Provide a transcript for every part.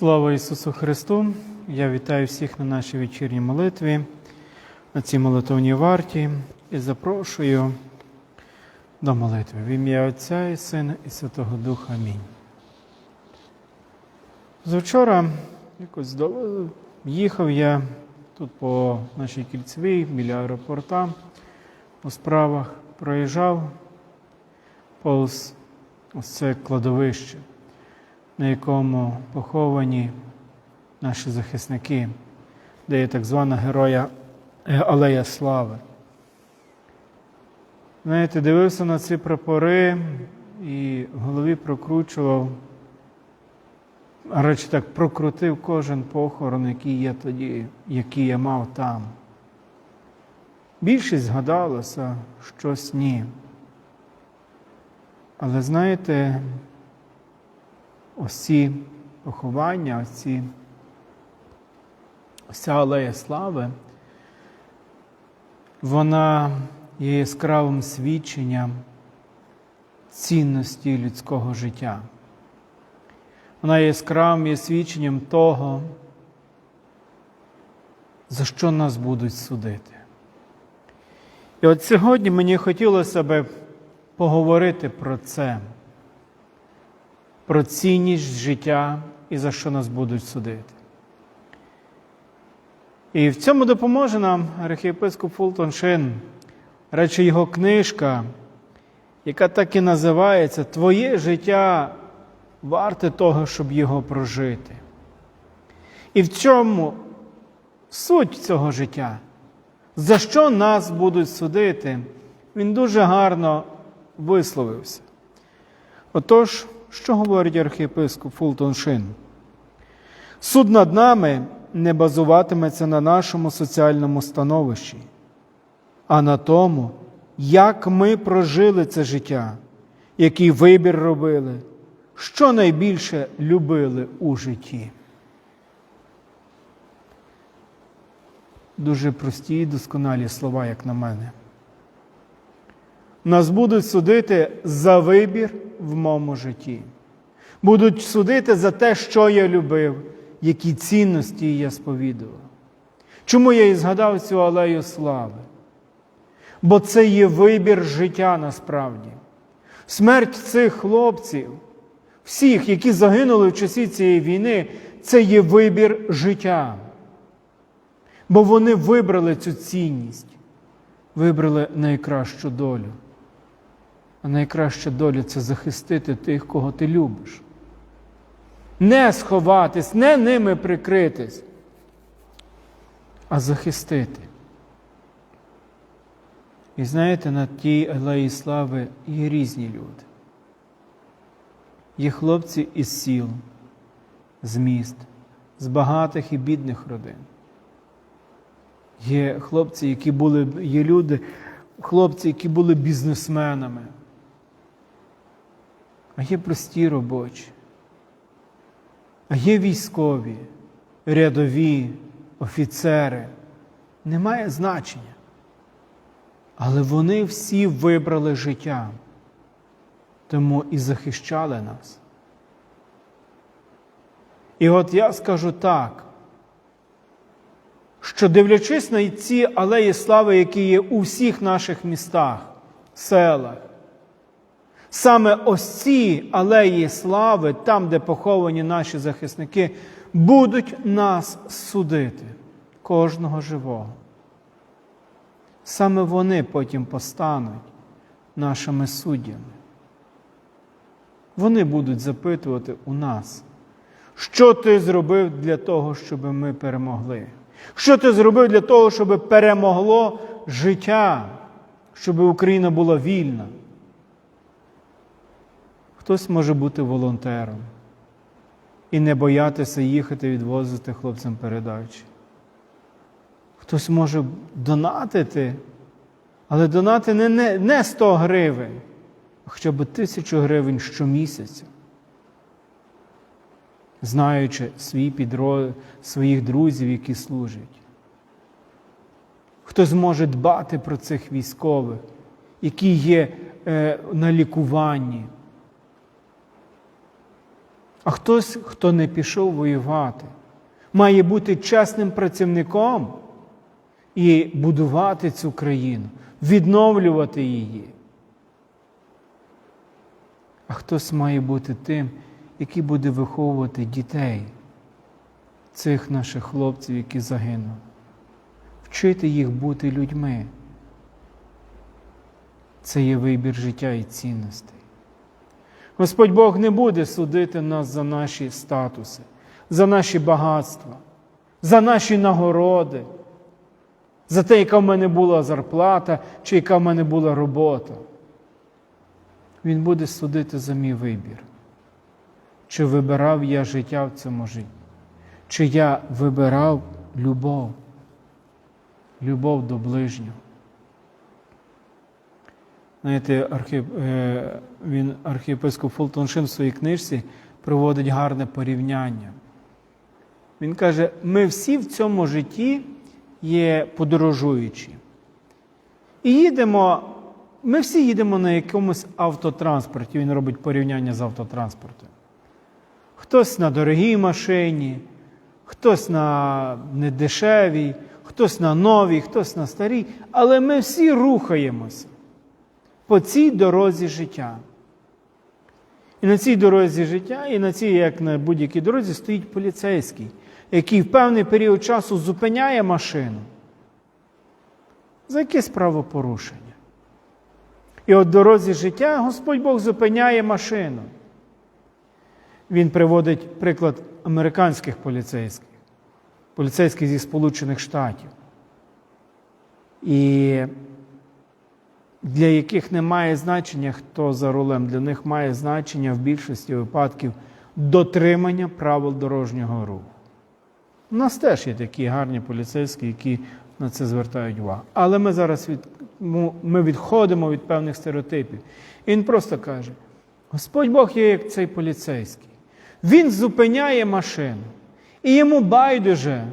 Слава Ісусу Христу! Я вітаю всіх на нашій вечірній молитві, на цій молитовній варті і запрошую до молитви в ім'я Отця і Сина і Святого Духа. Амінь. Звчора якось їхав я тут по нашій кільцевій біля аеропорта у справах, проїжджав повз ось це кладовище на якому поховані наші захисники, де є так звана героя е, Алея Слави. Знаєте, дивився на ці прапори і в голові прокручував, а радше так прокрутив кожен похорон, який є тоді, який я мав там. Більшість згадалося, щось ні. Але знаєте, ось ці поховання, ось ці, ця алея слави, вона є яскравим свідченням цінності людського життя. Вона є яскравим є свідченням того, за що нас будуть судити. І от сьогодні мені хотілося би поговорити про це про цінність життя і за що нас будуть судити. І в цьому допоможе нам архієпископ Фултон Шин, речі його книжка, яка так і називається Твоє життя варте того, щоб його прожити. І в чому суть цього життя? За що нас будуть судити? Він дуже гарно висловився. Отож, що говорить архієпископ Фултон Шин? Суд над нами не базуватиметься на нашому соціальному становищі, а на тому, як ми прожили це життя, який вибір робили, що найбільше любили у житті. Дуже прості і досконалі слова, як на мене. Нас будуть судити за вибір в моєму житті. Будуть судити за те, що я любив, які цінності я сповідував. Чому я і згадав цю алею слави? Бо це є вибір життя насправді. Смерть цих хлопців, всіх, які загинули в часі цієї війни, це є вибір життя. Бо вони вибрали цю цінність, вибрали найкращу долю. А найкраща доля це захистити тих, кого ти любиш. Не сховатись, не ними прикритись, а захистити. І знаєте, на тій алеї слави є різні люди. Є хлопці із сіл, з міст, з багатих і бідних родин. Є хлопці, які були, є люди, хлопці, які були бізнесменами. А є прості робочі, а є військові, рядові, офіцери. Немає значення. Але вони всі вибрали життя, тому і захищали нас. І от я скажу так, що дивлячись на ці алеї слави, які є у всіх наших містах, селах, Саме ось ці алеї слави, там, де поховані наші захисники, будуть нас судити, кожного живого. Саме вони потім постануть нашими суддями. Вони будуть запитувати у нас, що ти зробив для того, щоб ми перемогли? Що ти зробив для того, щоб перемогло життя, щоб Україна була вільна? Хтось може бути волонтером і не боятися їхати відвозити хлопцям передачі. Хтось може донатити, але донати не, не, не 100 гривень, а хоча б тисячу гривень щомісяця. Знаючи свій підро... своїх друзів, які служать. Хтось може дбати про цих військових, які є е, на лікуванні. А хтось, хто не пішов воювати, має бути чесним працівником і будувати цю країну, відновлювати її. А хтось має бути тим, який буде виховувати дітей, цих наших хлопців, які загинули, вчити їх бути людьми. Це є вибір життя і цінностей. Господь Бог не буде судити нас за наші статуси, за наші багатства, за наші нагороди, за те, яка в мене була зарплата чи яка в мене була робота. Він буде судити за мій вибір. Чи вибирав я життя в цьому житті? Чи я вибирав любов, любов до ближнього? Знаєте, архіп, е, він, архієпископ Фултоншин в своїй книжці проводить гарне порівняння. Він каже: ми всі в цьому житті є подорожуючі. І їдемо, ми всі їдемо на якомусь автотранспорті. Він робить порівняння з автотранспортом. Хтось на дорогій машині, хтось на недешевій, хтось на новій, хтось на старій, але ми всі рухаємося по цій дорозі життя. І на цій дорозі життя, і на цій, як на будь-якій дорозі, стоїть поліцейський, який в певний період часу зупиняє машину за якесь правопорушення. І от дорозі життя Господь Бог зупиняє машину. Він приводить приклад американських поліцейських, поліцейських зі Сполучених Штатів. І для яких не має значення, хто за рулем, для них має значення в більшості випадків дотримання правил дорожнього руху. У нас теж є такі гарні поліцейські, які на це звертають увагу. Але ми зараз від, ми відходимо від певних стереотипів. І він просто каже: Господь Бог є як цей поліцейський. Він зупиняє машину. І йому байдуже,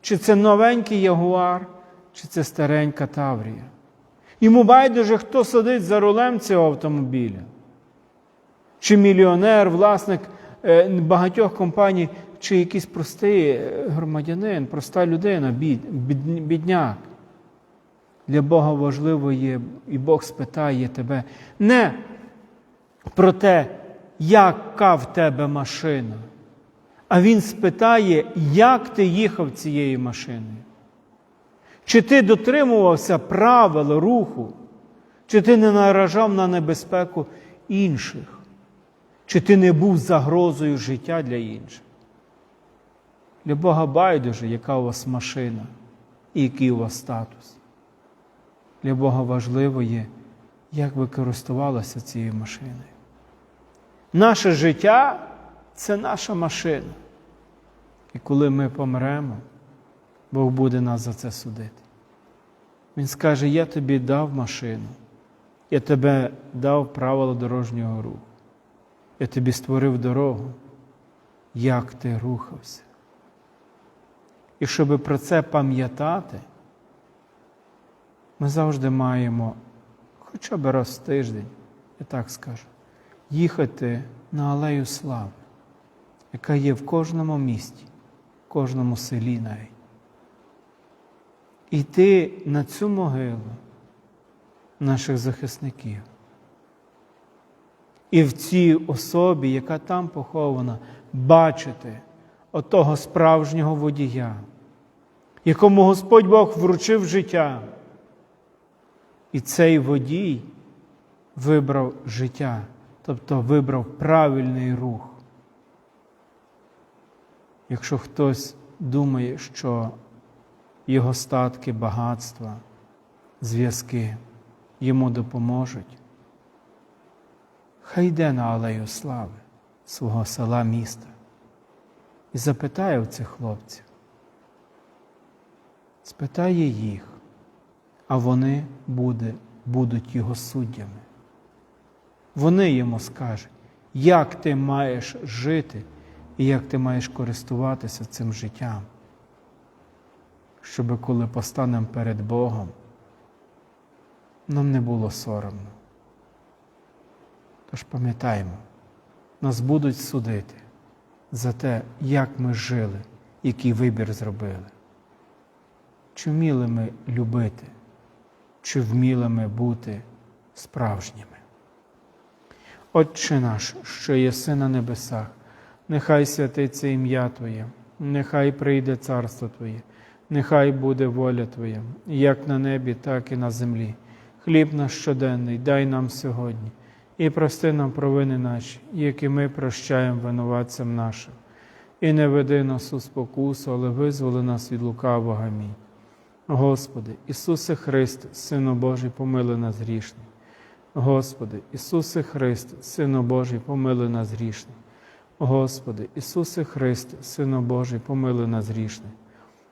чи це новенький ягуар, чи це старенька Таврія. Йому байдуже, хто сидить за рулем цього автомобіля. Чи мільйонер, власник е, багатьох компаній, чи якийсь простий е, громадянин, проста людина, бід, бід, бідняк. Для Бога важливо є, і Бог спитає тебе не про те, яка в тебе машина, а Він спитає, як ти їхав цією машиною. Чи ти дотримувався правил руху, чи ти не наражав на небезпеку інших, чи ти не був загрозою життя для інших? Для Бога байдуже, яка у вас машина і який у вас статус. Для Бога важливо є, як ви користувалися цією машиною. Наше життя це наша машина. І коли ми помремо, Бог буде нас за це судити. Він скаже: Я тобі дав машину, я тебе дав правила дорожнього руху. Я тобі створив дорогу, як ти рухався. І щоб про це пам'ятати, ми завжди маємо хоча б раз в тиждень, я так скажу, їхати на алею слави, яка є в кожному місті, в кожному селі навіть. Йти на цю могилу наших захисників. І в цій особі, яка там похована, бачити отого справжнього водія, якому Господь Бог вручив життя. І цей водій вибрав життя, тобто вибрав правильний рух. Якщо хтось думає, що його статки, багатства, зв'язки йому допоможуть, хай йде на алею слави свого села міста і запитає у цих хлопців, спитає їх, а вони буде, будуть його суддями. Вони йому скажуть, як ти маєш жити і як ти маєш користуватися цим життям, щоб коли постанемо перед Богом, нам не було соромно. Тож пам'ятаємо, нас будуть судити. за те, як ми жили, який вибір зробили. Чи вміли ми любити, чи вміли ми бути справжніми? Отче наш, що єси на небесах, нехай святиться ім'я Твоє, нехай прийде царство Твоє, нехай буде воля Твоя, як на небі, так і на землі. Хліб наш щоденний дай нам сьогодні, і прости нам провини наші, які ми прощаємо винуватцям нашим. І не веди нас у спокусу, але визволи нас від лукавого. Амінь. Господи, Ісусе Христе, Сину Божий, помили нас грішних. Господи, Ісусе Христе, Сину Божий, помили нас грішних. Господи, Ісусе Христе, Сину Божий, помили нас грішних.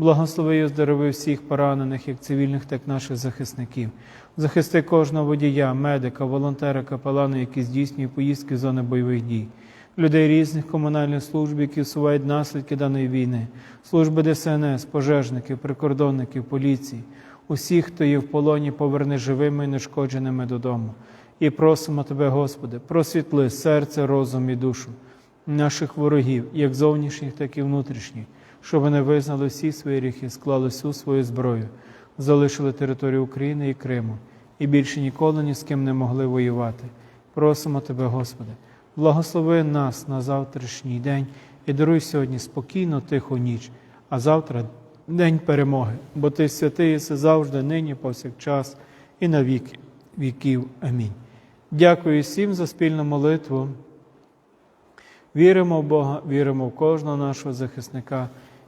Благослови і оздорови всіх поранених, як цивільних, так і наших захисників. Захисти кожного водія, медика, волонтера, капелана, які здійснюють поїздки в зони бойових дій, людей різних комунальних служб, які усувають наслідки даної війни, служби ДСНС, пожежників, прикордонників, поліції, усіх, хто є в полоні, поверни живими і нешкодженими додому. І просимо Тебе, Господи, просвітли серце, розум і душу наших ворогів, як зовнішніх, так і внутрішніх, щоб вони визнали всі свої гріхи, склали всю свою зброю, залишили територію України і Криму і більше ніколи ні з ким не могли воювати. Просимо Тебе, Господи, благослови нас на завтрашній день і даруй сьогодні спокійну, тиху ніч, а завтра день перемоги, бо Ти святий єси завжди, нині, повсякчас і на віки віків. Амінь. Дякую всім за спільну молитву. Віримо в Бога, віримо в кожного нашого захисника